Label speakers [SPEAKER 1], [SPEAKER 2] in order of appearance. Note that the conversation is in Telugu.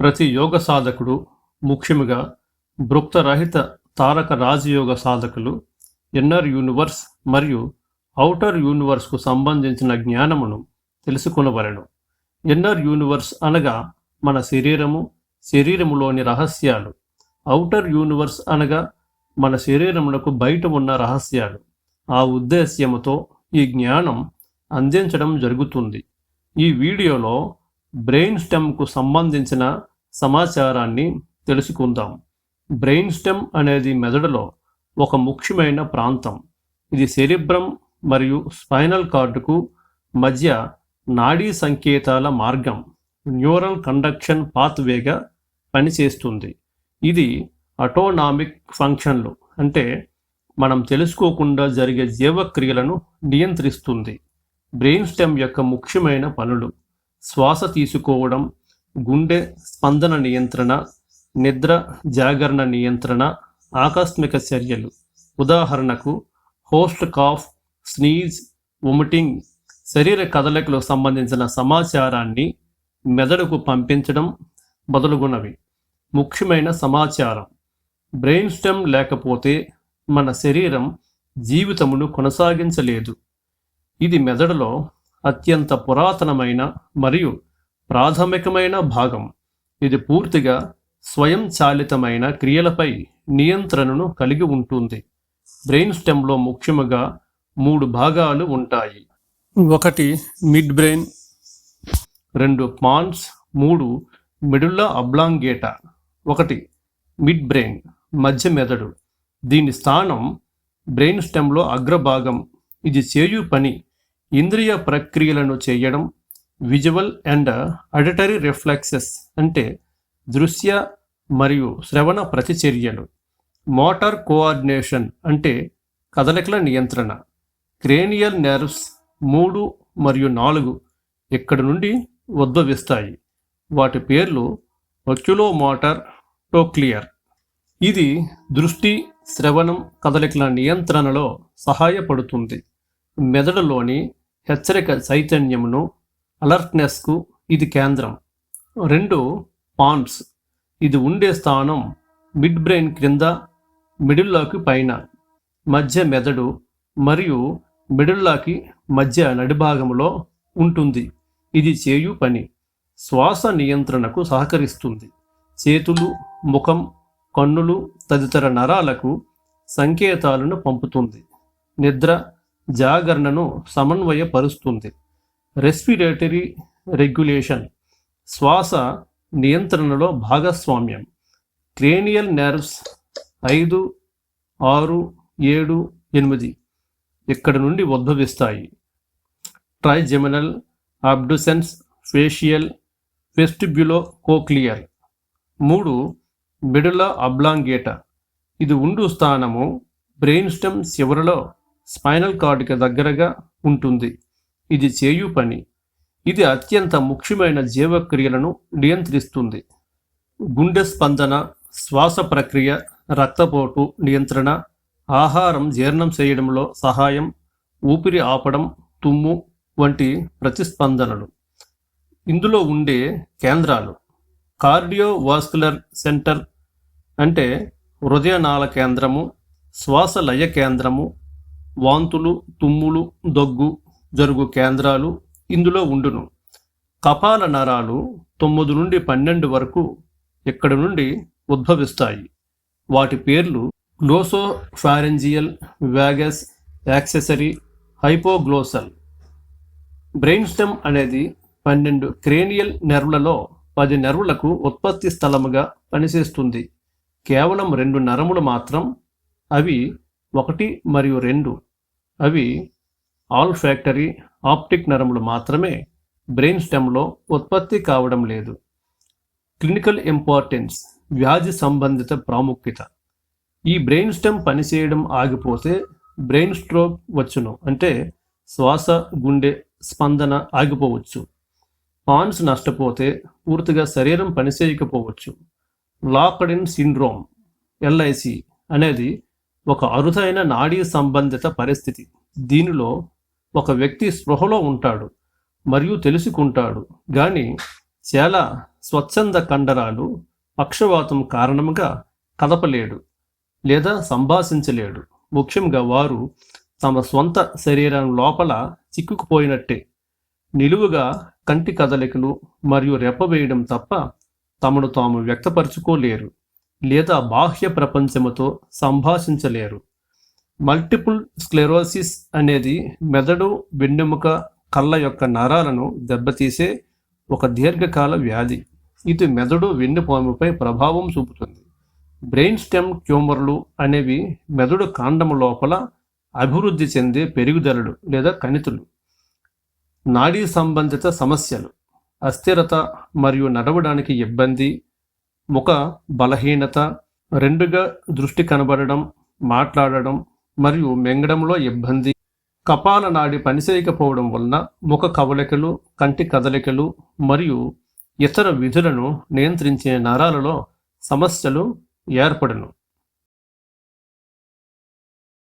[SPEAKER 1] ప్రతి యోగ సాధకుడు ముఖ్యముగా భృక్తరహిత తారక రాజయోగ సాధకులు ఇన్నర్ యూనివర్స్ మరియు ఔటర్ యూనివర్స్కు సంబంధించిన జ్ఞానమును తెలుసుకునవలను. ఇన్నర్ యూనివర్స్ అనగా మన శరీరము శరీరములోని రహస్యాలు. ఔటర్ యూనివర్స్ అనగా మన శరీరమునకు బయట ఉన్న రహస్యాలు. ఆ ఉద్దేశ్యముతో ఈ జ్ఞానం అందించడం జరుగుతుంది. ఈ వీడియోలో బ్రెయిన్ స్టెమ్కు సంబంధించిన సమాచారాన్ని తెలుసుకుందాం. బ్రెయిన్ స్టెమ్ అనేది మెదడులో ఒక ముఖ్యమైన ప్రాంతం. ఇది సెరిబ్రం మరియు స్పైనల్ కార్డుకు మధ్య నాడీ సంకేతాల మార్గం న్యూరల్ కండక్షన్ పాత్వేగా పనిచేస్తుంది. ఇది అటోనామిక్ ఫంక్షన్లు అంటే మనం తెలుసుకోకుండా జరిగే జీవక్రియలను నియంత్రిస్తుంది. బ్రెయిన్ స్టెమ్ యొక్క ముఖ్యమైన పనులు. శ్వాస తీసుకోవడం గుండె స్పందన నియంత్రణ నిద్ర జాగరణ నియంత్రణ ఆకస్మిక చర్యలు. ఉదాహరణకు హోస్ట్ కాఫ్ స్నీజ్ వొమిటింగ్ శరీర కదలికలకు సంబంధించిన సమాచారాన్ని మెదడుకు పంపించడం మొదలుగునవి. ముఖ్యమైన సమాచారం బ్రెయిన్ స్టెమ్ లేకపోతే మన శరీరం జీవితమును కొనసాగించలేదు. ఇది మెదడులో అత్యంత పురాతనమైన మరియు ప్రాథమికమైన భాగం. ఇది పూర్తిగా స్వయం చాలితమైన క్రియలపై నియంత్రణను కలిగి ఉంటుంది. బ్రెయిన్ స్టెమ్లో ముఖ్యముగా మూడు భాగాలు ఉంటాయి. ఒకటి మిడ్ బ్రెయిన్ రెండు పాన్స్ మూడు మిడుల్లా అబ్లాంగేటా. ఒకటి మిడ్ బ్రెయిన్ మధ్య మెదడు. దీని స్థానం బ్రెయిన్ స్టెమ్లో అగ్రభాగం. ఇది చేయు పని. ఇంద్రియ ప్రక్రియలను చేయడం విజువల్ అండ్ అడిటరీ రిఫ్లెక్సెస్ అంటే దృశ్య మరియు శ్రవణ ప్రతిచర్యలు. మోటార్ కోఆర్డినేషన్ అంటే కదలికల నియంత్రణ. క్రేనియల్ నెర్వ్స్ మూడు మరియు నాలుగు ఇక్కడ నుండి ఉద్భవిస్తాయి? వాటి పేర్లు మోటార్ టోక్లియర్ ఇది దృష్టి శ్రవణం కదలికల నియంత్రణలో సహాయపడుతుంది. మెదడులోని హెచ్చరిక చైతన్యమును అలర్ట్నెస్కు ఇది కేంద్రం. రెండు పాన్స్ ఇది ఉండే స్థానం మిడ్ బ్రెయిన్ క్రింద మిడిల్లోకి పైన మధ్య మెదడు మరియు మిడిల్లోకి మధ్య నడిభాగంలో ఉంటుంది. ఇది చేయు పని. శ్వాస నియంత్రణకు సహకరిస్తుంది. చేతులు ముఖం కన్నులు తదితర నరాలకు సంకేతాలను పంపుతుంది. నిద్ర జాగరణను సమన్వయపరుస్తుంది. రెస్పిరేటరీ రెగ్యులేషన్ శ్వాస నియంత్రణలో భాగస్వామ్యం క్రేనియల్ నెర్వ్స్ ఐదు ఆరు ఏడు ఎనిమిది ఇక్కడ నుండి ఉద్భవిస్తాయి? Trigeminal abducens facial vestibulo cochlear మూడు మిడుల అబ్లాంగేట ఇది ఉండు స్థానము బ్రెయిన్ స్టెమ్ చివరలో స్పైనల్ కార్డ్కి దగ్గరగా ఉంటుంది. ఇది చేయు పని. ఇది అత్యంత ముఖ్యమైన జీవక్రియలను నియంత్రిస్తుంది. గుండె స్పందన శ్వాస ప్రక్రియ రక్తపోటు నియంత్రణ ఆహారం జీర్ణం చేయడంలో సహాయం ఊపిరి ఆపడం తుమ్ము వంటి ప్రతిస్పందనలు. ఇందులో ఉండే కేంద్రాలు కార్డియోవాస్కులర్ సెంటర్ అంటే హృదయనాళ కేంద్రము శ్వాస లయ కేంద్రము వాంతులు తుమ్ములు దగ్గు జరుగు కేంద్రాలు ఇందులో ఉండును. కపాల నరాలు తొమ్మిది నుండి పన్నెండు వరకు ఇక్కడ నుండి ఉద్భవిస్తాయి? వాటి పేర్లు glossopharyngeal vagus accessory hypoglossal. Brain stem అనేది పన్నెండు క్రేనియల్ నెర్వులలో పది నెర్వులకు ఉత్పత్తి స్థలముగా పనిచేస్తుంది. కేవలం రెండు నరములు మాత్రం అవి ఒకటి మరియు రెండు అవి ఆల్ ఫ్యాక్టరీ ఆప్టిక్ నరములు మాత్రమే బ్రెయిన్ స్టెమ్లో ఉత్పత్తి కావడం లేదు. క్లినికల్ ఇంపార్టెన్స్ వ్యాధి సంబంధిత ప్రాముఖ్యత. ఈ బ్రెయిన్ స్టెమ్ పనిచేయడం ఆగిపోతే బ్రెయిన్ స్ట్రోక్ వచ్చును అంటే శ్వాస గుండె స్పందన ఆగిపోవచ్చు. పాన్స్ నష్టపోతే పూర్తిగా శరీరం పనిచేయకపోవచ్చు. లాక్డ్ ఇన్ సిండ్రోమ్ ఎల్ఐసి అనేది ఒక అరుదైన నాడీ సంబంధిత పరిస్థితి. దీనిలో ఒక వ్యక్తి స్పృహలో ఉంటాడు మరియు తెలుసుకుంటాడు. కానీ చాలా స్వచ్ఛంద కండరాలు పక్షవాతం కారణంగా కదపలేడు లేదా సంభాషించలేడు. ముఖ్యంగా వారు తమ స్వంత శరీరం లోపల చిక్కుకుపోయినట్టే. నిలువుగా కంటి కదలికలు మరియు రెప్పవేయడం తప్ప తమను తాము వ్యక్తపరచుకోలేరు. లేదా బాహ్య ప్రపంచముతో సంభాషించలేరు. మల్టిపుల్ స్క్లెరోసిస్ అనేది మెదడు వెన్నెముక కళ్ళ యొక్క నరాలను దెబ్బతీసే ఒక దీర్ఘకాల వ్యాధి. ఇది మెదడు వెన్నుపాముపై ప్రభావం చూపుతుంది. బ్రెయిన్ స్టెమ్ ట్యూమర్లు అనేవి మెదడు కాండము లోపల అభివృద్ధి చెందే పెరుగుదలలు లేదా కణితులు. నాడీ సంబంధిత సమస్యలు. అస్థిరత మరియు నడవడానికి ఇబ్బంది ముఖ బలహీనత రెండుగా దృష్టి కనబడడం మాట్లాడడం మరియు మింగడంలో ఇబ్బంది. కపాల నాడి పనిచేయకపోవడం వలన ముఖ కవలికలు కంటి కదలికలు మరియు ఇతర విధులను నియంత్రించే నరాలలో సమస్యలు ఏర్పడను.